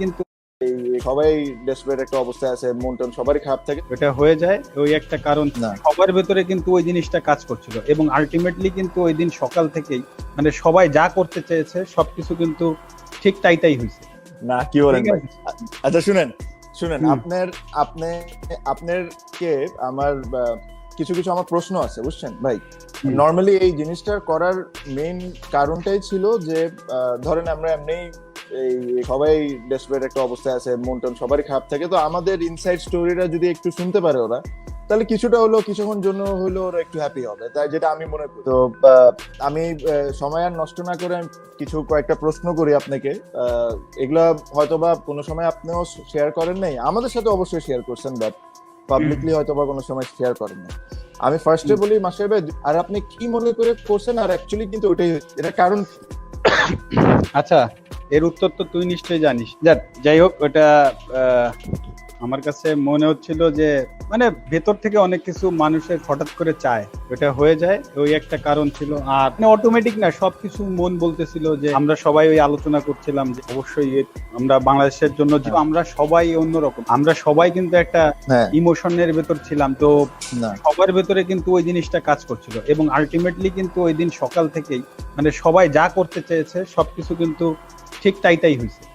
কিন্তু সবাই ডেসপারেট একটা অবস্থায় আছে মন টন সবারই খারাপ থাকে। এটা হয়ে যায় ওই একটা কারণ। সবার ভেতরে কিন্তু ওই জিনিসটা কাজ করছিল। এবং আলটিমেটলি কিন্তু ওই দিন সকাল থেকেই মানে সবাই যা করতে চেয়েছে সবকিছু কিন্তু ঠিক তাই তাই হয়েছে। না কি বলেন আচ্ছা শুনেন শুনেন আপনার আপনি আপনার কে আমার কিছু কিছু আমার প্রশ্ন আছে বুঝছেন ভাই? নর্মালি এই জিনিসটার করার মেইন কারণটাই ছিল যে ধরেন আমরা এমনি এই সবাই ডেসপারেট একটা অবস্থায় আছে মন টন সবারই খারাপ থাকে। তো আমাদের ইনসাইড স্টোরিটা যদি একটু শুনতে পারে ওরা তাহলে কিছুটা হলো কিছুক্ষণ জন্য হলো ওরা একটু হ্যাপি হবে। তাই যেটা আমি মনে করি। তো আমি সময় আর নষ্ট না করে কিছু কয়েকটা প্রশ্ন করি আপনাকে। এগুলা হয়তোবা কোনো সময় আপনিও শেয়ার করেন নাই। আমাদের সাথে অবশ্যই শেয়ার করছেন বাট পাবলিকলি হয়তোবা কোনো সময় শেয়ার করেন নাই। আমি ফার্স্টে বলি মাস্টার ভাই আর আপনি কি মনে করে করছেন? আর অ্যাকচুয়ালি কিন্তু ওইটাই হয়েছে। এটা কারণ আচ্ছা এর উত্তর তো তুই নিশ্চয়ই জানিস। যাক যাই হোক ওটা আমার কাছে মনে হচ্ছিল যে মানে ভেতর থেকে অনেক কিছু মানুষের হঠাৎ করে চায় ওটা হয়ে যায় ওই একটা কারণ ছিল। আর অটোমেটিক না সবকিছু মন বলতেছিল যে আমরা সবাই ওই আলোচনা করছিলাম যে অবশ্যই আমরা বাংলাদেশের জন্য আমরা সবাই অন্যরকম। আমরা সবাই কিন্তু একটা হ্যাঁ। ইমোশনের ভেতর ছিলাম তো সবার ভেতরে কিন্তু ওই জিনিসটা কাজ করছিল। এবং আলটিমেটলি কিন্তু ওই দিন সকাল থেকেই মানে সবাই যা করতে চেয়েছে সবকিছু কিন্তু ঠিক তাই তাই হয়েছে